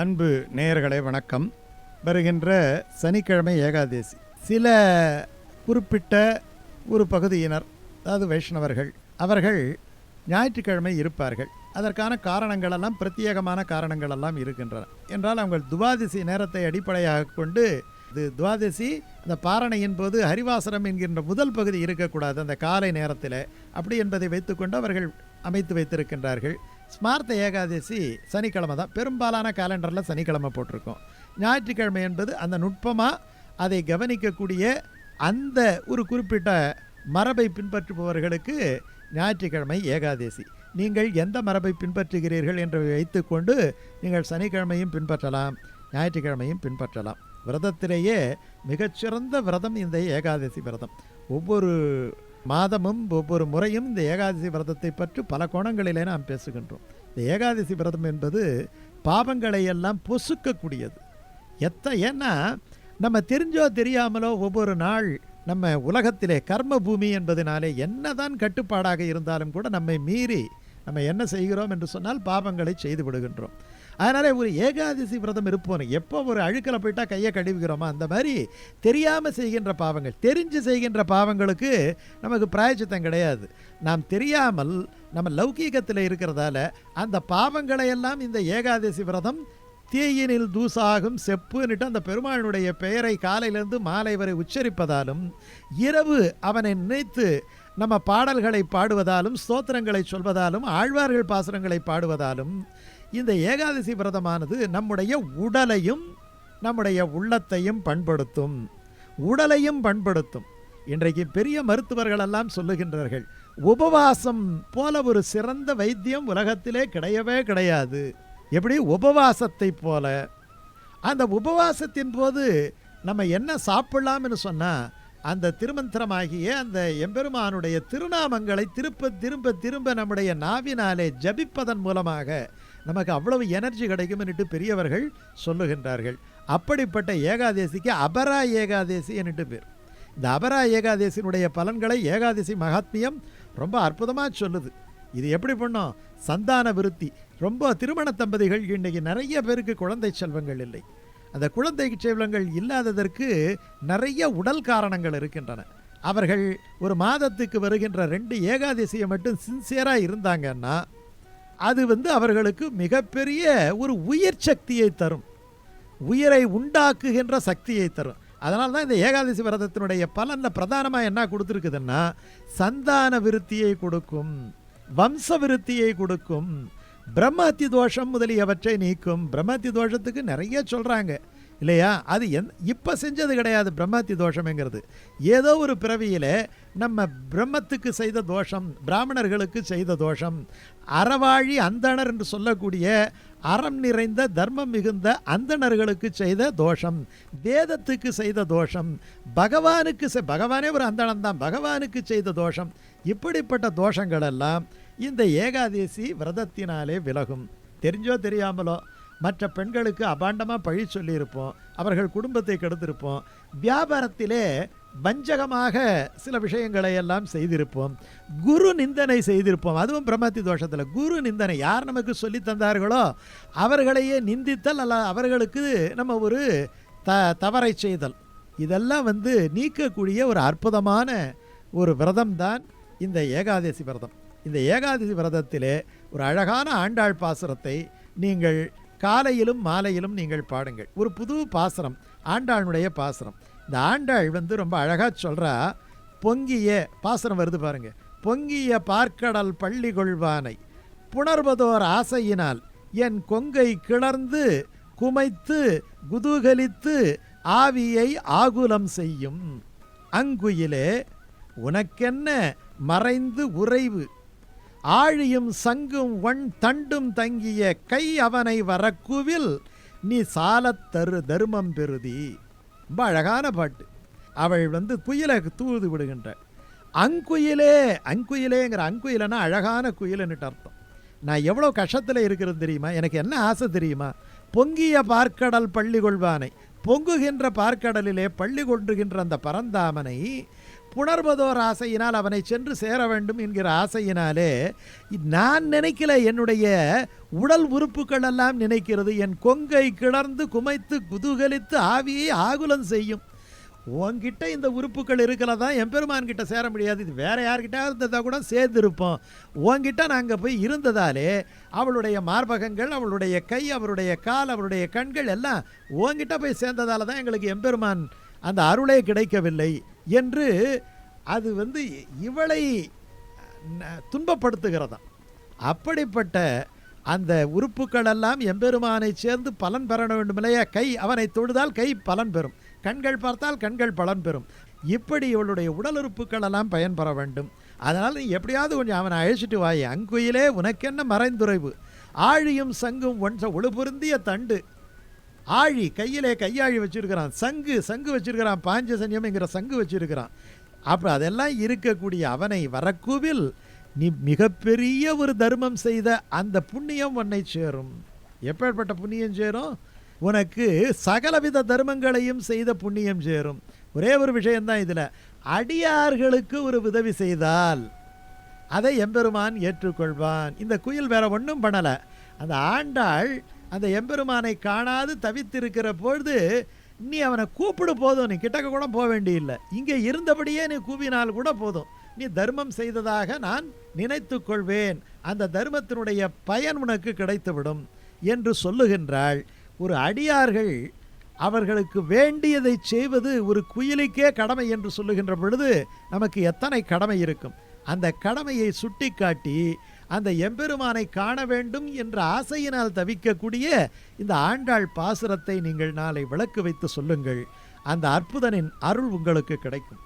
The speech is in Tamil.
அன்பு நேயர்களே வணக்கம். வருகின்ற சனிக்கிழமை ஏகாதேசி. சில குறிப்பிட்ட ஒரு பகுதியினர் அதாவது வைஷ்ணவர்கள் அவர்கள் ஞாயிற்றுக்கிழமை இருப்பார்கள். அதற்கான காரணங்களெல்லாம் பிரத்யேகமான காரணங்களெல்லாம் இருக்கின்றன. என்றால் அவங்க துவாதசி நேரத்தை அடிப்படையாக கொண்டு இது துவாதசி அந்த பாரணையின் போது ஹரிவாசனம் என்கின்ற முதல் பகுதி இருக்கக்கூடாது அந்த காலை நேரத்தில். அப்படி என்பதை வைத்துக்கொண்டு அவர்கள் அமைத்து வைத்திருக்கின்றார்கள். ஸ்மார்த்த ஏகாதசி சனிக்கிழமை தான். பெரும்பாலான காலண்டரில் சனிக்கிழமை போட்டிருக்கோம். ஞாயிற்றுக்கிழமை என்பது அந்த நுட்பமாக அதை கவனிக்கக்கூடிய அந்த ஒரு குறிப்பிட்ட மரபை பின்பற்றுபவர்களுக்கு ஞாயிற்றுக்கிழமை ஏகாதசி. நீங்கள் எந்த மரபை பின்பற்றுகிறீர்கள் என்று வைத்துக்கொண்டு நீங்கள் சனிக்கிழமையும் பின்பற்றலாம் ஞாயிற்றுக்கிழமையும் பின்பற்றலாம். விரதத்திலேயே மிகச்சிறந்த விரதம் இந்த ஏகாதசி விரதம். ஒவ்வொரு மாதமும் ஒவ்வொரு முறையும் இந்த ஏகாதசி விரதத்தை பற்றி பல கோணங்களிலே நாம் பேசுகின்றோம். இந்த ஏகாதசி விரதம் என்பது பாவங்களை எல்லாம் பொசுக்கக்கூடியது. எத்த ஏன்னா நம்ம தெரிஞ்சோ தெரியாமலோ ஒவ்வொரு நாள் நம்ம உலகத்திலே கர்ம பூமி என்பதனாலே என்னதான் கட்டுப்பாடாக இருந்தாலும் கூட நம்மை மீறி நம்ம என்ன செய்கிறோம் என்று சொன்னால் பாவங்களை செய்து விடுகின்றோம். அதனால ஒரு ஏகாதசி விரதம் இருப்போம். எப்போ ஒரு அழுக்கில் போயிட்டா கையை கழுவுகிறோமோ அந்த மாதிரி தெரியாமல் செய்கின்ற பாவங்கள் தெரிஞ்சு செய்கின்ற பாவங்களுக்கு நமக்கு பிராயச்சித்தம் கிடையாது. நாம் தெரியாமல் நம்ம லௌகீகத்தில் இருக்கிறதால அந்த பாவங்களை எல்லாம் இந்த ஏகாதசி விரதம் தீயினில் தூசாகும் செப்புன்னுட்டு அந்த பெருமாளுடைய பெயரை காலையிலிருந்து மாலை வரை உச்சரிப்பதாலும் இரவு அவனை நினைத்து நம்ம பாடல்களை பாடுவதாலும் ஸ்தோத்திரங்களை சொல்வதாலும் ஆழ்வார்கள் பாசுரங்களை பாடுவதாலும் இந்த ஏகாதசி விரதமானது நம்முடைய உடலையும் நம்முடைய உள்ளத்தையும் பண்படுத்தும். உடலையும் பண்படுத்தும். இன்றைக்கு பெரிய மருத்துவர்கள் எல்லாம் சொல்லுகின்றார்கள் உபவாசம் போல ஒரு சிறந்த வைத்தியம் உலகத்திலே கிடையவே கிடையாது. எப்படி? உபவாசத்தை போல. அந்த உபவாசத்தின் போது நம்ம என்ன சாப்பிடலாம்னு சொன்னால் அந்த திருமந்திரமாகிய அந்த எம்பெருமானுடைய திருநாமங்களை திரும்ப திரும்ப திரும்ப நம்முடைய நாவினாலே ஜபிப்பதன் மூலமாக நமக்கு அவ்வளவு எனர்ஜி கிடைக்கும்னுட்டு பெரியவர்கள் சொல்லுகின்றார்கள். அப்படிப்பட்ட ஏகாதேசிக்கு அபரா ஏகாதேசி என்று பேர். இந்த அபரா ஏகாதேசியினுடைய பலன்களை ஏகாதசி மகாத்மியம் ரொம்ப அற்புதமாக சொல்லுது. இது எப்படி பண்ணோம்? சந்தான விருத்தி ரொம்ப திருமண தம்பதிகள் இன்றைக்கி நிறைய பேருக்கு குழந்தை செல்வங்கள் இல்லை. அந்த குழந்தை செல்வங்கள் இல்லாததற்கு நிறைய உடல் காரணங்கள் இருக்கின்றன. அவர்கள் ஒரு மாதத்துக்கு வருகின்ற ரெண்டு ஏகாதசியை மட்டும் சின்சியராக இருந்தாங்கன்னா அது வந்து அவர்களுக்கு மிகப்பெரிய ஒரு உயிர் சக்தியை தரும். உயிரை உண்டாக்குகின்ற சக்தியை தரும். அதனால தான் இந்த ஏகாதசி விரதத்தினுடைய பலனில் பிரதானமாக என்ன கொடுத்துருக்குதுன்னா சந்தான விருத்தியை கொடுக்கும் வம்ச விருத்தியை கொடுக்கும் பிரம்மஹத்தி தோஷம் முதலியவற்றை நீக்கும். பிரம்மஹத்தி தோஷத்துக்கு நிறைய சொல்கிறாங்க இல்லையா? அது எந் இப்போ செஞ்சது கிடையாது பிரம்மத்தி தோஷம்ங்கிறது. ஏதோ ஒரு பிறவியில் நம்ம பிரம்மத்துக்கு செய்த தோஷம் பிராமணர்களுக்கு செய்த தோஷம் அறவாழி அந்தணர் என்று சொல்லக்கூடிய அறம் நிறைந்த தர்மம் மிகுந்த அந்தணர்களுக்கு செய்த தோஷம் வேதத்துக்கு செய்த தோஷம் பகவானுக்கு செ பகவானே ஒரு அந்தணம் தான் பகவானுக்கு செய்த தோஷம் இப்படிப்பட்ட தோஷங்களெல்லாம் இந்த ஏகாதேசி விரதத்தினாலே விலகும். தெரிஞ்சோ தெரியாமலோ மற்ற பெண்களுக்கு அபாண்டமாக பழி சொல்லியிருப்போம் அவர்கள் குடும்பத்தை கெடுத்திருப்போம் வியாபாரத்திலே வஞ்சகமாக சில விஷயங்களை எல்லாம் செய்திருப்போம் குரு நிந்தனை செய்திருப்போம். அதுவும் பிரம்மத்தி தோஷத்தில். குரு நிந்தனை யார் நமக்கு சொல்லி தந்தார்களோ அவர்களையே நிந்தித்தல் அல்ல அவர்களுக்கு நம்ம ஒரு த தவறை செய்தல். இதெல்லாம் வந்து நீக்கக்கூடிய ஒரு அற்புதமான ஒரு விரதம் தான் இந்த ஏகாதசி விரதம். இந்த ஏகாதசி விரதத்திலே ஒரு அழகான ஆண்டாள் பாசுரத்தை நீங்கள் காலையிலும் மாலையிலும் நீங்கள் பாடுங்கள். ஒரு புது பாசனம் ஆண்டாளுடைய பாசனம். இந்த ஆண்டாள் வந்து ரொம்ப அழகாக சொல்கிறா பொங்கிய பாசனம் வருது பாருங்கள் பொங்கிய பார்க்கடல் பள்ளி கொள்வானை புணர்வதோர் ஆசையினால் என் கொங்கை கிளர்ந்து குமைத்து குதூகலித்து ஆவியை ஆகுலம் செய்யும். அங்குயிலே உனக்கென்ன மறைந்து உறைவு ஆழியும் சங்கும் ஒன் தண்டும் தங்கிய கை அவனை வரக்குவில் நீ சாலத் தரு தருமம் பெருதி ரொம்ப அழகான பாட்டு. அவள் வந்து குயிலை தூது விடுகின்ற. அங்குயிலே அங்குயிலேங்கிற அங்குயிலனா அழகான குயிலுன்னுட்டு அர்த்தம். நான் எவ்வளோ கஷ்டத்தில் இருக்கிறது தெரியுமா? எனக்கு என்ன ஆசை தெரியுமா? பொங்கிய பார்க்கடல் பள்ளி கொள்வானை பொங்குகின்ற பார்க்கடலிலே பள்ளி கொண்டுகின்ற அந்த பரந்தாமனை புணர்வதோர் ஆசையினால் அவனை சென்று சேர வேண்டும் என்கிற ஆசையினாலே நான் நினைக்கல என்னுடைய உடல் உறுப்புகள் எல்லாம் நினைக்கிறது. என் கொங்கை கிளர்ந்து குமைத்து குதூகலித்து ஆவியை ஆகுலம் செய்யும். உன்கிட்ட இந்த உறுப்புகள் இருக்கிறதா எம்பெருமான் கிட்ட சேர முடியாது. இது வேற யார்கிட்ட இருந்ததா கூட சேர்ந்திருப்போம். உன்கிட்ட நாங்கள் போய் இருந்ததாலே அவளுடைய மார்பகங்கள் அவளுடைய கை அவருடைய கால் அவருடைய கண்கள் எல்லாம் உன்கிட்ட போய் சேர்ந்ததால தான் எங்களுக்கு எம்பெருமான் அந்த அருளே கிடைக்கவில்லை என்று அது வந்து இவளை துன்பப்படுத்துகிறதாம் அப்படிப்பட்ட அந்த உறுப்புகளெல்லாம் எம்பெருமானை சேர்ந்து பலன் பெற வேண்டுமில்லையா கை அவனை தொழுதால் கை பலன் பெறும். கண்கள் பார்த்தால் கண்கள் பலன் பெறும். இப்படி இவளுடைய உடல் உறுப்புகள் எல்லாம் பயன்பெற வேண்டும். அதனால் நீ எப்படியாவது கொஞ்சம் அவனை அழைச்சிட்டு வாய். அங்குயிலே உனக்கென்ன மறைந்துரைவு ஆழியும் சங்கும் ஒன்ற ஒழுபொருந்திய தண்டு. ஆழி கையிலே கையாழி வச்சிருக்கிறான். சங்கு சங்கு வச்சுருக்கிறான். பாஞ்சசன்யம்ங்கிற சங்கு வச்சுருக்கிறான். அப்புறம் அதெல்லாம் இருக்கக்கூடிய அவனை வரக்கூவில் நீ மிகப்பெரிய ஒரு தர்மம் செய்த அந்த புண்ணியம் உன்னை சேரும். எப்பேற்பட்ட புண்ணியம் சேரும்? உனக்கு சகலவித தர்மங்களையும் செய்த புண்ணியம் சேரும். ஒரே ஒரு விஷயம்தான் இதில். அடியார்களுக்கு ஒரு உதவி செய்தால் அதை எம்பெருமான் ஏற்றுக்கொள்வான். இந்த குயில் வேற ஒன்றும் பண்ணலை. அந்த ஆண்டாள் அந்த எம்பெருமானை காணாது தவித்திருக்கிற பொழுது நீ அவனை கூப்பிடு போதும் நீ கிட்டக்க கூட போக வேண்டியில்லை. இங்கே இருந்தபடியே நீ கூவினால் கூட போதும். நீ தர்மம் செய்ததாக நான் நினைத்து கொள்வேன். அந்த தர்மத்தினுடைய பயன் உனக்கு கிடைத்துவிடும் என்று சொல்லுகின்றாள். ஒரு அடியார்கள் அவர்களுக்கு வேண்டியதை செய்வது ஒரு குயிலுக்கே கடமை என்று சொல்லுகின்ற பொழுது நமக்கு எத்தனை கடமை இருக்கும்? அந்த கடமையை சுட்டிக்காட்டி அந்த எம்பெருமானை காண வேண்டும் என்ற ஆசையினால் தவிக்கக்கூடிய இந்த ஆண்டாள் பாசுரத்தை நீங்கள் நாளை விளக்கு வைத்து சொல்லுங்கள். அந்த அற்புதனின் அருள் உங்களுக்கு கிடைக்கும்.